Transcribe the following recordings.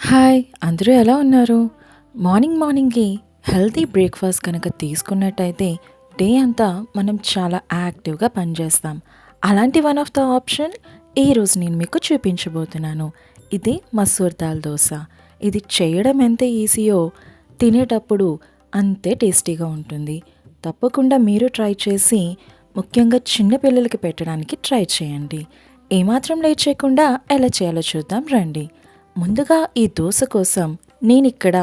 Hi అందరూ ఎలా ఉన్నారు? మార్నింగ్ మార్నింగ్కి హెల్తీ బ్రేక్ఫాస్ట్ కనుక తీసుకున్నట్టయితే డే అంతా మనం చాలా యాక్టివ్గా పనిచేస్తాం. అలాంటి వన్ ఆఫ్ ద ఆప్షన్ ఈరోజు నేను మీకు చూపించబోతున్నాను. ఇది మసూర్ దాల్ దోశ. ఇది చేయడం ఎంత ఈజీయో తినేటప్పుడు అంతే టేస్టీగా ఉంటుంది. తప్పకుండా మీరు ట్రై చేసి ముఖ్యంగా చిన్నపిల్లలకి పెట్టడానికి ట్రై చేయండి. ఏమాత్రం లేట్ చేయకుండా ఎలా చేయాలో చూద్దాం రండి. ముందుగా ఈ దోశ కోసం నేను ఇక్కడ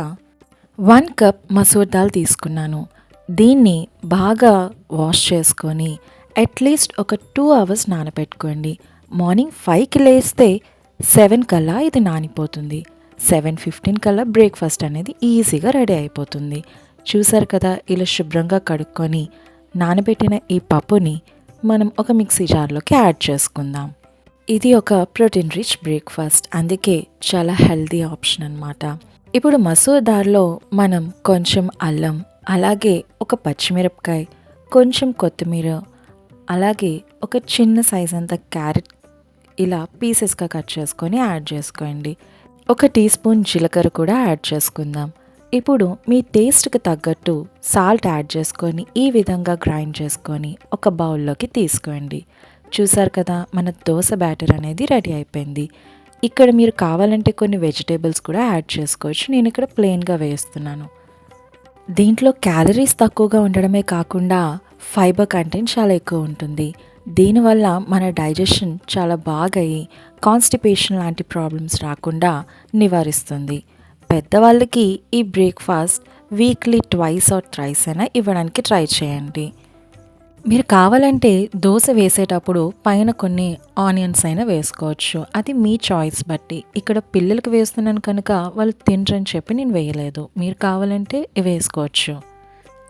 వన్ కప్ మసూర్ దాల్ తీసుకున్నాను. దీన్ని బాగా వాష్ చేసుకొని అట్లీస్ట్ ఒక టూ అవర్స్ నానబెట్టుకోండి మార్నింగ్ ఫైవ్కి లేస్తే సెవెన్ కల్లా ఇది నానిపోతుంది. సెవెన్ ఫిఫ్టీన్ కల్లా బ్రేక్ఫాస్ట్ అనేది ఈజీగా రెడీ అయిపోతుంది. చూసారు కదా ఇలా శుభ్రంగా కడుక్కొని నానబెట్టిన ఈ పప్పుని మనం ఒక మిక్సీ జార్లోకి యాడ్ చేసుకుందాం. ఇది ఒక ప్రోటీన్ రిచ్ బ్రేక్ఫాస్ట్ అందుకే చాలా హెల్దీ ఆప్షన్ అన్నమాట. ఇప్పుడు మసూర్ దాల్లో మనం కొంచెం అల్లం అలాగే ఒక పచ్చిమిరపకాయ కొంచెం కొత్తిమీర అలాగే ఒక చిన్న సైజ్ అంత క్యారెట్ ఇలా పీసెస్గా కట్ చేసుకొని యాడ్ చేసుకోండి. ఒక టీ స్పూన్ జీలకర్ర కూడా యాడ్ చేసుకుందాం. ఇప్పుడు మీ టేస్ట్కి తగ్గట్టు సాల్ట్ యాడ్ చేసుకొని ఈ విధంగా గ్రైండ్ చేసుకొని ఒక బౌల్లోకి తీసుకోండి. చూసారు కదా మన దోశ బ్యాటర్ అనేది రెడీ అయిపోయింది. ఇక్కడ మీరు కావాలంటే కొన్ని వెజిటేబుల్స్ కూడా యాడ్ చేసుకోవచ్చు. నేను ఇక్కడ ప్లెయిన్గా వేస్తున్నాను. దీంట్లో క్యాలరీస్ తక్కువగా ఉండడమే కాకుండా ఫైబర్ కంటెంట్ చాలా ఎక్కువ ఉంటుంది. దీనివల్ల మన డైజెషన్ చాలా బాగా అయ్యి కాన్స్టిపేషన్ లాంటి ప్రాబ్లమ్స్ రాకుండా నివారిస్తుంది. పెద్దవాళ్ళకి ఈ breakfast weekly twice or thrice అయినా ఇవ్వడానికి ట్రై చేయండి. మీరు కావాలంటే దోశ వేసేటప్పుడు పైన కొన్ని ఆనియన్స్ అయినా వేసుకోవచ్చు. అది మీ చాయిస్ బట్టి. ఇక్కడ పిల్లలకి వేస్తున్నాను కనుక వాళ్ళు తినరని చెప్పి నేను వేయలేదు. మీరు కావాలంటే వేసుకోవచ్చు.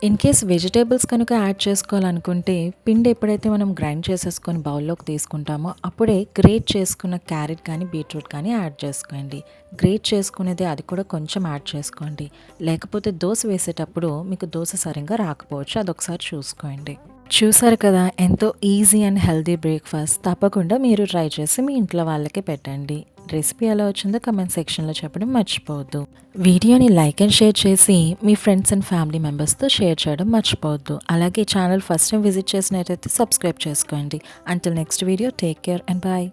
ఇన్ కేస్ వెజిటేబుల్స్ కనుక యాడ్ చేసుకోవాలనుకుంటే పిండి ఎప్పుడైతే మనం గ్రైండ్ చేసేసుకొని బౌల్లోకి తీసుకుంటామో అప్పుడే గ్రేట్ చేసుకున్న క్యారెట్ కానీ బీట్రూట్ కానీ యాడ్ చేసుకోండి. గ్రేట్ చేసుకునేది అది కూడా కొంచెం యాడ్ చేసుకోండి. లేకపోతే దోశ వేసేటప్పుడు మీకు దోశ సరిగ్గా రాకపోవచ్చు. అదొకసారి చూసుకోండి. చూసారు కదా ఎంతో ఈజీ అండ్ హెల్దీ బ్రేక్ఫాస్ట్ తప్పకుండా మీరు ట్రై చేసి మీ ఇంట్లో వాళ్ళకి పెట్టండి. రెసిపీ ఎలా వచ్చిందో కమెంట్ సెక్షన్లో చెప్పడం మర్చిపోవద్దు. వీడియోని లైక్ అండ్ షేర్ చేసి మీ ఫ్రెండ్స్ అండ్ ఫ్యామిలీ మెంబర్స్తో షేర్ చేయడం మర్చిపోవద్దు. అలాగే ఛానల్ ఫస్ట్ టైం విజిట్ చేసినట్టయితే సబ్స్క్రైబ్ చేసుకోండి. Until next video take care and bye